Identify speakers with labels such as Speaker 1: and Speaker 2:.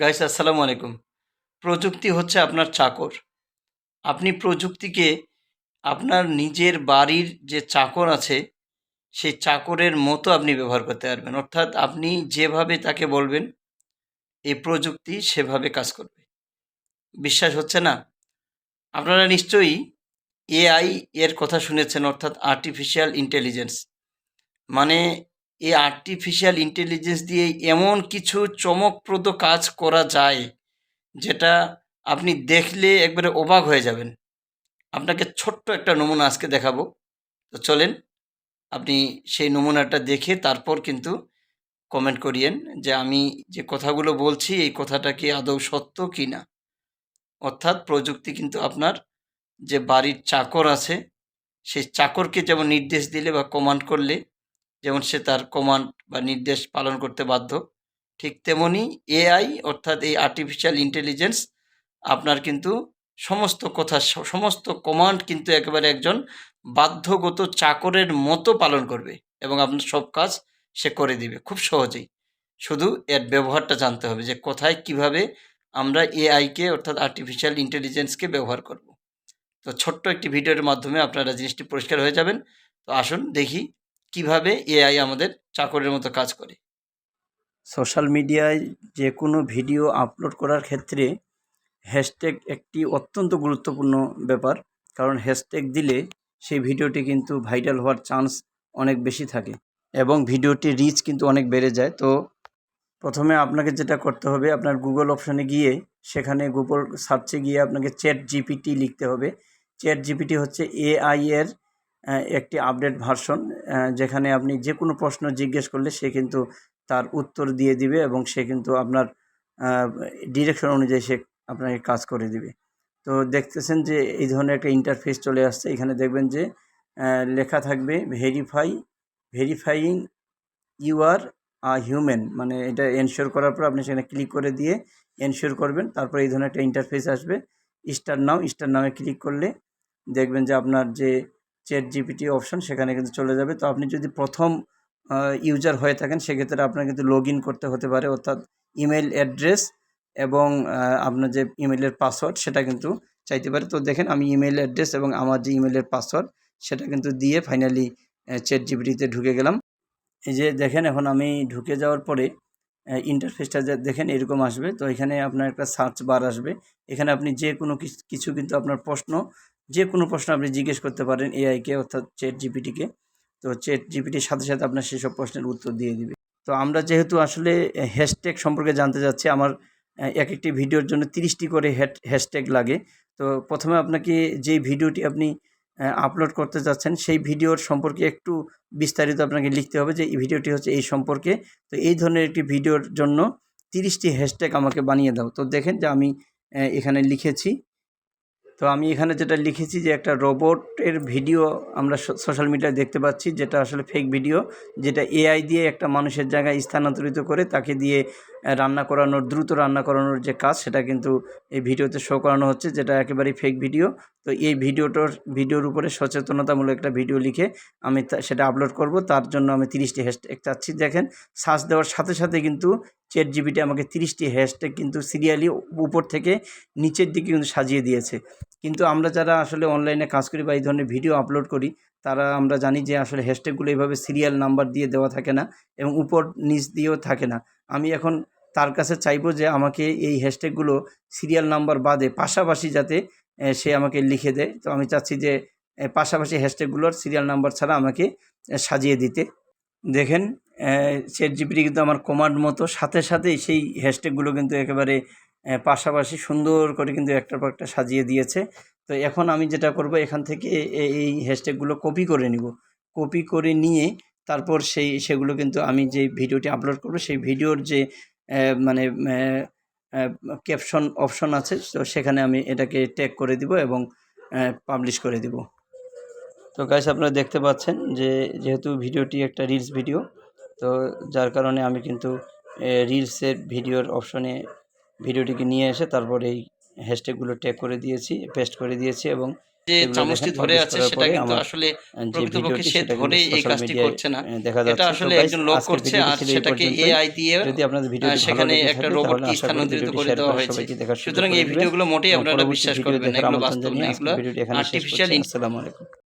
Speaker 1: Guys আসসালামু আলাইকুম। প্রযুক্তি হচ্ছে আপনার চাকর। আপনি প্রযুক্তিকে আপনার নিজের বাড়ির যে চাকর আছে, সেই চাকরের মতো আপনি ব্যবহার করতে পারবেন। অর্থাৎ আপনি যেভাবে তাকে বলবেন, এই প্রযুক্তি সেভাবে কাজ করবে। বিশ্বাস হচ্ছে না? আপনারা নিশ্চয়ই এআই এর কথা শুনেছেন, অর্থাৎ আর্টিফিশিয়াল ইন্টেলিজেন্স মানে এই আর্টিফিশিয়াল ইন্টেলিজেন্স দিয়ে এমন কিছু চমকপ্রদ কাজ করা যায়, যেটা আপনি দেখলে একবারে অবাক হয়ে যাবেন। আপনাকে ছোট্ট একটা নমুনা আজকে দেখাবো। তো চলেন, আপনি সেই নমুনাটা দেখে তারপর কিন্তু কমেন্ট করিয়েন যে আমি যে কথাগুলো বলছি, এই কথাটা কি আদৌ সত্য কি না? অর্থাৎ প্রযুক্তি কিন্তু আপনার যে বাড়ির চাকর আছে, সেই চাকরকে যেমন নির্দেশ দিলে বা কমান্ড করলে যেমন সে তার কমান্ড বা নির্দেশ পালন করতে বাধ্য। ঠিক তেমনি এআই অর্থাৎ এই আর্টিফিশিয়াল ইন্টেলিজেন্স আপনার কিন্তু সমস্ত কথা, সমস্ত কমান্ড কিন্তু একেবারে একজন বাধ্যগত চাকরের মতো পালন করবে এবং আপনার সব কাজ সে করে দিবে খুব সহজেই। শুধু এর ব্যবহারটা জানতে হবে যে কোথায় কীভাবে আমরা এআইকে অর্থাৎ আর্টিফিশিয়াল ইন্টেলিজেন্সকে ব্যবহার করব। তো ছোট্ট একটি ভিডিওর মাধ্যমে আপনারা জিনিসটি পরিষ্কার হয়ে যাবেন। তো আসুন দেখি কীভাবে এআই আমাদের চাকরের মতো কাজ করে? সোশ্যাল মিডিয়ায় যে কোনো ভিডিও আপলোড করার ক্ষেত্রে হ্যাশট্যাগ একটি অত্যন্ত গুরুত্বপূর্ণ ব্যাপার। কারণ হ্যাশট্যাগ দিলে সেই ভিডিওটি কিন্তু ভাইরাল হওয়ার চান্স অনেক বেশি থাকে এবং ভিডিওটি রিচ কিন্তু অনেক বেড়ে যায়। তো প্রথমে আপনাকে যেটা করতে হবে, আপনার গুগল অপশানে গিয়ে সেখানে গুগল সার্চে গিয়ে আপনাকে চ্যাট জিপিটি লিখতে হবে। চ্যাট জিপিটি হচ্ছে এআই এর একটি আপডেট ভার্সন যেখানে আপনি যে কোনো প্রশ্ন জিজ্ঞেস করলে সে কিন্তু তার উত্তর দিয়ে দিবে এবং সে কিন্তু আপনার ডিরেকশন অনুযায়ী সে আপনাকে কাজ করে দিবে। তো দেখতেছেন যে এই ধরনের একটা ইন্টারফেস চলে আসছে। এখানে দেখবেন যে লেখা থাকবে verify verifying you are a human মানে এটা এনশিওর করার পর আপনি সেখানে ক্লিক করে দিয়ে এনশিওর করবেন। তারপর এই ধরনের একটা ইন্টারফেস আসবে। স্টার নাও স্টার নামে ক্লিক করলে দেখবেন যে আপনার যে চ্যাট জিপিটি অপশন সেখানে কিন্তু চলে যাবে। তো আপনি যদি প্রথম ইউজার হয়ে থাকেন, সেক্ষেত্রে আপনার কিন্তু লগ ইন করতে হতে পারে, অর্থাৎ ইমেল অ্যাড্রেস এবং আপনার যে ইমেলের পাসওয়ার্ড সেটা কিন্তু চাইতে পারে। তো দেখেন, আমি ইমেল অ্যাড্রেস এবং আমার যে ইমেলের পাসওয়ার্ড সেটা কিন্তু দিয়ে ফাইনালি চ্যাট জিপিটিতে ঢুকে গেলাম। এই যে দেখেন, এখন আমি ঢুকে যাওয়ার পরে ইন্টারফেসটা যে দেখেন এরকম আসবে। তো এখানে আপনার একটা সার্চ বার আসবে। এখানে আপনি যে কোনো কিছ- কিন্তু আপনার প্রশ্ন, যে কোনো প্রশ্ন আপনি জিজ্ঞেস করতে পারেন এআইকে অর্থাৎ চ্যাট জিপিটিকে তো চ্যাট জিপিটির সাথে সাথে আপনার সেসব প্রশ্নের উত্তর দিয়ে দিবে। তো আমরা যেহেতু আসলে হ্যাশট্যাগ সম্পর্কে জানতে চাচ্ছি, আমার এক একটি ভিডিওর জন্য তিরিশটি করে হ্যাশট্যাগ লাগে। তো প্রথমে আপনাকে যেই ভিডিওটি আপনি আপলোড করতে যাচ্ছেন, সেই ভিডিওর সম্পর্কে একটু বিস্তারিত আপনাকে লিখতে হবে যে এই ভিডিওটি হচ্ছে এই সম্পর্কে। তো এই ধরনের একটি ভিডিওর জন্য তিরিশটি হ্যাশট্যাগ আমাকে বানিয়ে দাও। তো দেখেন যে আমি এখানে লিখেছি তো আমি এখানে যেটা লিখেছি যে একটা রোবটের ভিডিও আমরা সোশ্যাল মিডিয়ায় দেখতে পাচ্ছি, যেটা আসলে ফেক ভিডিও যেটা এআই দিয়ে একটা মানুষের জায়গায় স্থানান্তরিত করে তাকে দিয়ে রান্না করানোর, দ্রুত রান্না করানোর যে কাজ, সেটা কিন্তু এই ভিডিওতে শো করানো হচ্ছে, যেটা একেবারেই ফেক ভিডিও তো এই ভিডিওটার, ভিডিওর উপরে সচেতনতামূলক একটা ভিডিও লিখে আমি সেটা আপলোড করব। তার জন্য আমি তিরিশটি হ্যাশট্যাগ চাচ্ছি। দেখেন সার্চ দেওয়ার সাথে সাথে কিন্তু চ্যাট জিবিটি আমাকে তিরিশটি হ্যাশট্যাগ কিন্তু সিরিয়ালি উপর থেকে নিচের দিকে কিন্তু সাজিয়ে দিয়েছে। কিন্তু আমরা যারা আসলে অনলাইনে কাজ করি বা এই ধরনের ভিডিও আপলোড করি, তারা আমরা জানি যে আসলে হ্যাশট্যাগুলো এইভাবে সিরিয়াল নাম্বার দিয়ে দেওয়া থাকে না এবং উপর নিচ দিয়েও থাকে না। আমি এখন তার কাছে চাইব যে আমাকে এই হ্যাশট্যাগুলো সিরিয়াল নাম্বার বাদে পাশাপাশি যাতে সে আমাকে লিখে দেয়। তো আমি চাচ্ছি যে পাশাপাশি হ্যাশট্যাগুলোর সিরিয়াল নাম্বার ছাড়া আমাকে সাজিয়ে দিতে। দেখেন চ্যাট জিপিটি কিন্তু আমার কমান্ড মতো। সাথে সাথেই সেই হ্যাশট্যাগুলো কিন্তু একেবারে পাশাপাশি সুন্দর করে কিন্তু একটার পর একটা সাজিয়ে দিয়েছে। তো এখন আমি যেটা করব, এখান থেকে এই হ্যাশট্যাগুলো কপি করে নিব। কপি করে নিয়ে তারপর সেই, সেগুলো কিন্তু আমি যে ভিডিওটি আপলোড করব, সেই ভিডিওর যে মানে ক্যাপশন অপশন আছে, তো সেখানে আমি এটাকে ট্যাগ করে দিব এবং পাবলিশ করে দিব। তো গাইস আপনারা দেখতে পাচ্ছেন যে, যেহেতু ভিডিওটি একটা রিলস ভিডিও তো যার কারণে আমি কিন্তু রিলসের ভিডিওর অপশনে ভিডিওটিকে নিয়ে এসে তারপর এই হ্যাশট্যাগুলো ট্যাগ করে দিয়েছি পেস্ট করে দিয়েছি এবং যে চামচটি ধরে আছে সেটা কিন্তু আসলে প্রকৃতপক্ষে সে
Speaker 2: সেটা
Speaker 1: এই কাজটি করছে না
Speaker 2: দেখা
Speaker 1: এটা আসলে একজন লোক করছে আর সেটাকে। এআই দিয়ে সেখানে একটা রোবটকে স্থানান্তরিত করে দেওয়া হয়েছে সুতরাং এই। ভিডিওগুলো মোটেই আপনারা বিশ্বাস করবেন না এগুলো বাস্তব না এগুলো
Speaker 2: ভিডিওটি এখানে শেষ করছি।
Speaker 1: আর্টিফিশিয়াল
Speaker 2: আসসালামু আলাইকুম